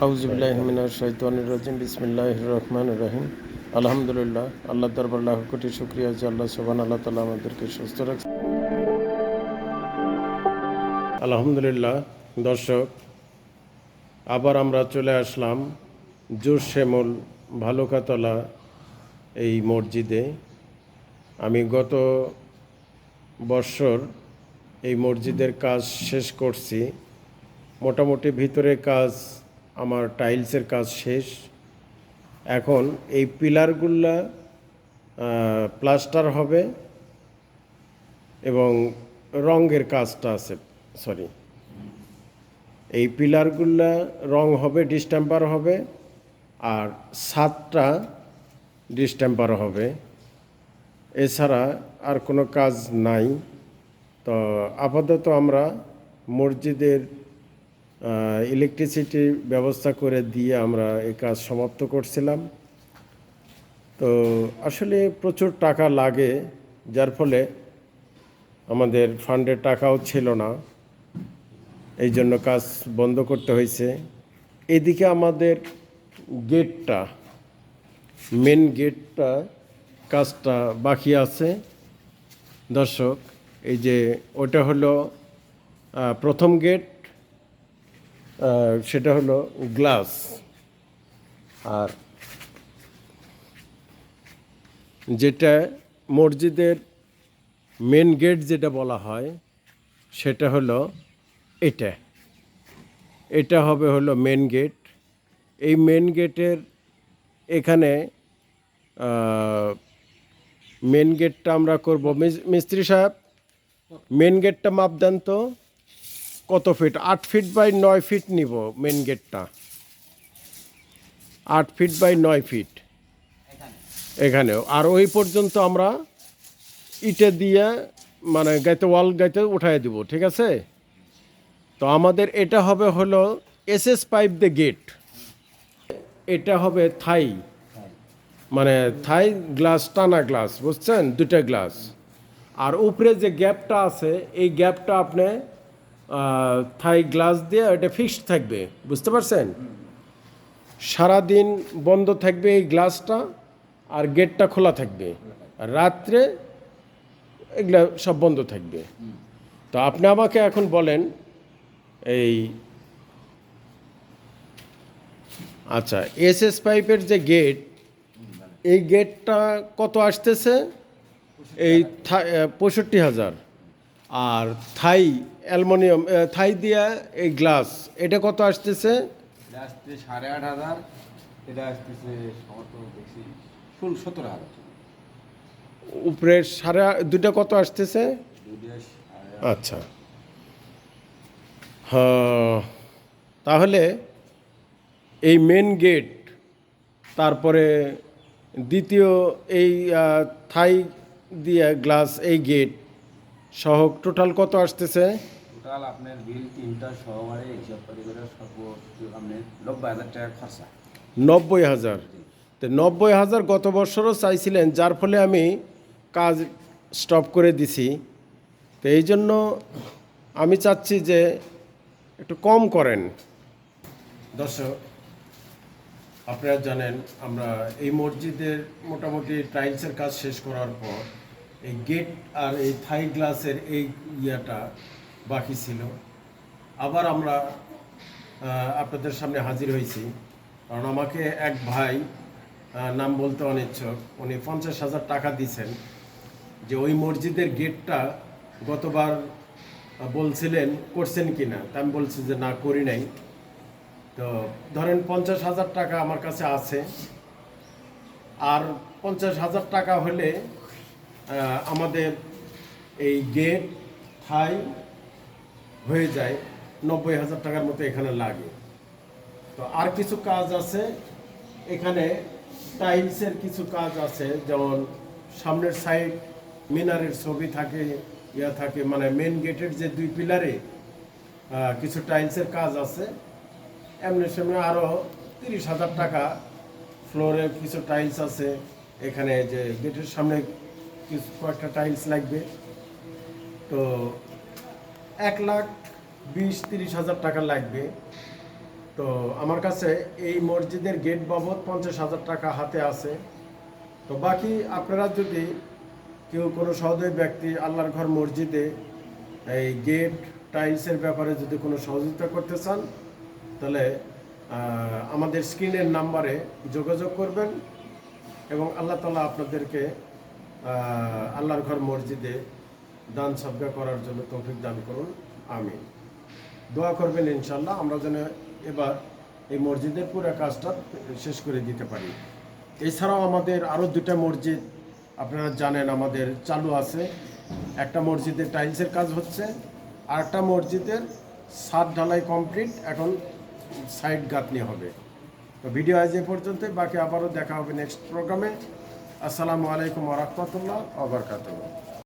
আউজুবিল্লাহমিনাশাইতানির বিসমিল্লাহ রহমান রহিম। আলহামদুলিল্লাহ, আল্লাহ দরবার লাখ কোটি শুক্রিয়া যে আল্লাহ সোবান আল্লাহ তালা আমাদেরকে সুস্থ রাখছে আলহামদুলিল্লাহ, দর্শক, আবার আমরা চলে আসলাম জোর শ্যামল ভালুকাতলা এই মসজিদে। আমি গত বৎসর এই মসজিদের কাজ শেষ করছি। মোটামুটি ভিতরে কাজ আমার টাইলসের কাজ শেষ। এখন এই পিলারগুলা প্লাস্টার হবে এবং রঙের কাজটা আছে সরি এই পিলারগুলা রং হবে ডিস্টেম্পার হবে, আর সাতটা ডিস্টেম্পার হবে। এছাড়া আর কোনো কাজ নাই। তো আপাতত আমরা মসজিদের ইলেকট্রিসিটির ব্যবস্থা করে দিয়ে আমরা এই কাজ সমাপ্ত করছিলাম। তো আসলে প্রচুর টাকা লাগে, যার ফলে আমাদের ফান্ডের টাকাও ছিল না। এই জন্য কাজ বন্ধ করতে হয়েছে। এদিকে আমাদের গেটটা মেন গেটটা কাজটা বাকি আছে। দর্শক, এই যে ওটা হলো প্রথম গেট সেটা হলো গ্লাস আর যেটা মসজিদের মেন গেট যেটা বলা হয়, সেটা হলো এটা। এটা হবে হলো মেন গেট। এই মেন গেটের এখানে মেন গেটটা আমরা করব। মিস- মিস্ত্রি সাহেব, মেন গেটটা মাপ দেন তো? কত ফিট আট ফিট বাই নয় ফিট নিব মেন গেটটা আট ফিট বাই নয় ফিট এখানেও আর ওই পর্যন্ত আমরা ইটে দিয়ে মানে গাইতে ওয়াল গাইতে উঠাই দিব, ঠিক আছে? তো আমাদের এটা হবে হলো S S pipe the gate এটা হবে থাই। মানে থাই গ্লাস টানা গ্লাস বুঝছেন? দুটা গ্লাস আর উপরে যে গ্যাপটা আছে, এই গ্যাপটা আপনি থাই গ্লাস দিয়ে এটা ফিক্সড থাকবে, বুঝতে পারছেন? সারাদিন বন্ধ থাকবে এই গ্লাসটা আর গেটটা খোলা থাকবে। রাত্রে এগুলা সব বন্ধ থাকবে। তো আপনি আমাকে এখন বলেন, এই আচ্ছা এস এস পাইপের যে গেট, এই গেটটা কত আসতেছে? এই পঁয়ষট্টি হাজার। আর থাই অ্যালমোনিয়াম থাই দিয়া এই গ্লাস এটা কত আসতেছে? এটা সাড়ে আট হাজার এটা আসতেছে সমর্থ বেশি সতেরো হাজার। উপরে সাড়ে দুটা কত আসতেছে? আচ্ছা। হ্যাঁ তাহলে এই মেন গেট তারপরে দ্বিতীয় এই থাই দিয়ে গ্লাস এই গেট সহ টোটাল কত আসতেছে? টোটাল আপনার বিল তিনটা সহবারে হিসাব করে করে সর্ব আপনার নব্বই হাজার টাকা খরচা। নব্বই হাজার। তো নব্বই হাজার গত বছরও চাইছিলেন যার ফলে আমি কাজ স্টপ করে দিছি। তো এই জন্য আমি চাচ্ছি যে একটু কম করেন। দর্শক আপনারা জানেন আমরা এই মসজিদের মোটামুটি টাইলসের কাজ শেষ করার পর এই গেট আর এই থাই গ্লাসের এই ইয়াটা বাকি ছিল। আবার আমরা আপনাদের সামনে হাজির হয়েছি। কারণ আমাকে এক ভাই নাম বলতে অনিচ্ছুক। উনি পঞ্চাশ হাজার টাকা দিয়েছেন যে ওই মসজিদের গেটটা গতবার বলছিলেন, করছেন কি না তা আমি বলছি যে না, করি নাই। তো ধরেন পঞ্চাশ হাজার টাকা আমার কাছে আছে। আর পঞ্চাশ হাজার টাকা হলে আমাদের এই গেট থাই হয়ে যায়, নব্বই হাজার টাকার মতো এখানে লাগে। তো আর কিছু কাজ আছে, এখানে টাইলসের কিছু কাজ আছে, যেমন সামনের সাইড মিনারের ছবি থাকে, ইয়া থাকে মানে মেন গেটের যে দুই পিলারে কিছু টাইলসের কাজ আছে। এমনি সামনে আরও তিরিশ হাজার টাকা ফ্লোরে কিছু টাইলস আছে, এখানে যে গেটের সামনে কিছু কয়েকটা টাইলস লাগবে। তো এক লাখ বিশ তিরিশ হাজার টাকা লাগবে। তো আমার কাছে এই মসজিদের গেট বাবদ পঞ্চাশ হাজার টাকা হাতে আছে। তো বাকি আপনারা যদি কেউ কোনো সহদয় ব্যক্তি আল্লাহর ঘর মসজিদে এই গেট টাইলসের ব্যাপারে যদি কোনো সহযোগিতা করতে চান, তাহলে আমাদের স্ক্রিনের নাম্বারে যোগাযোগ করবেন এবং আল্লাহ তালা আপনাদেরকে আল্লাহর ঘর মসজিদে দান সদ্গা করার জন্য তৌফিক দান করুন। আমি দোয়া করবেন ইনশাল্লাহ আমরা যেন এবার এই মসজিদের পুরো কাজটা শেষ করে দিতে পারি। এছাড়াও আমাদের আরও দুটা মসজিদ, আপনারা জানেন আমাদের চালু আছে। একটা মসজিদের টাইলসের কাজ হচ্ছে আর একটা মসজিদের সাত ঢালাই কমপ্লিট, এখন সাইড গাঁথনি হবে। তো ভিডিও আজ এ পর্যন্তই, বাকি আবারও দেখা হবে নেক্সট প্রোগ্রামে। আসসালামু আলাইকুম ওরহমতুল্লাহ আবরকাতুল্লাহ